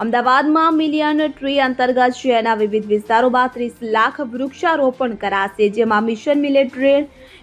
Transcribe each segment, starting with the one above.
અમદાવાદમાં million tree અંતર્ગત શહેરના વિવિધ વિસ્તારોમાં ત્રીસ લાખ વૃક્ષારોપણ કરાશે, જેમાં મિશન મિલિટ્રી,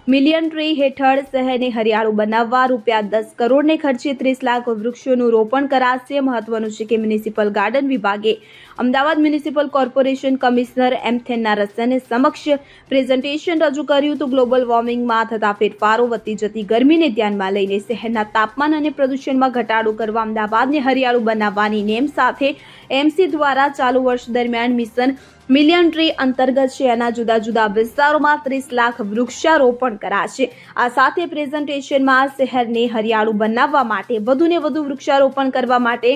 મિલિયન ટ્રી હેઠળ શહેરને હરિયાળું બનાવવા રૂપિયા દસ કરોડને ખર્ચે ત્રીસ લાખ વૃક્ષોનું રોપણ કરાશે. મહત્વનું છે કે મ્યુનિસિપલ ગાર્ડન વિભાગે Ahmedabad municipal corporation commissioner M થેન્ના રસને સમક્ષ પ્રેઝન્ટેશન રજૂ કર્યું તો ગ્લોબલ વોર્મિંગમાં થતા ફેરફારો વધતી જતી ગરમીને ધ્યાનમાં લઈને શહેરના તાપમાન અને પ્રદૂષણમાં ઘટાડો કરવા અમદાવાદને હરિયાળું બનાવવાની નેમ સાથે એમસી દ્વારા ચાલુ વર્ષ દરમિયાન મિશન મિલિયન ટ્રી અંતર્ગત શહેરના જુદા જુદા વિસ્તારોમાં ત્રીસ લાખ વૃક્ષારોપણ કરાશે. આ સાથે પ્રેઝન્ટેશનમાં શહેરને હરિયાળું બનાવવા માટે વધુને વધુ વૃક્ષારોપણ કરવા માટે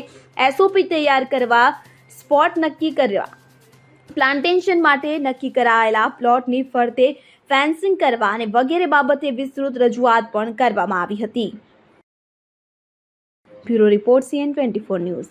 એસઓપી તૈયાર કરવા સ્પોટ નક્કી કરવા પ્લાન્ટેશન માટે નક્કી કરાયેલા પ્લોટની ફરતે ફેન્સિંગ કરવા અને વગેરે બાબતે વિસ્તૃત રજૂઆત પણ કરવામાં આવી હતી. Bureau report CN twenty four news.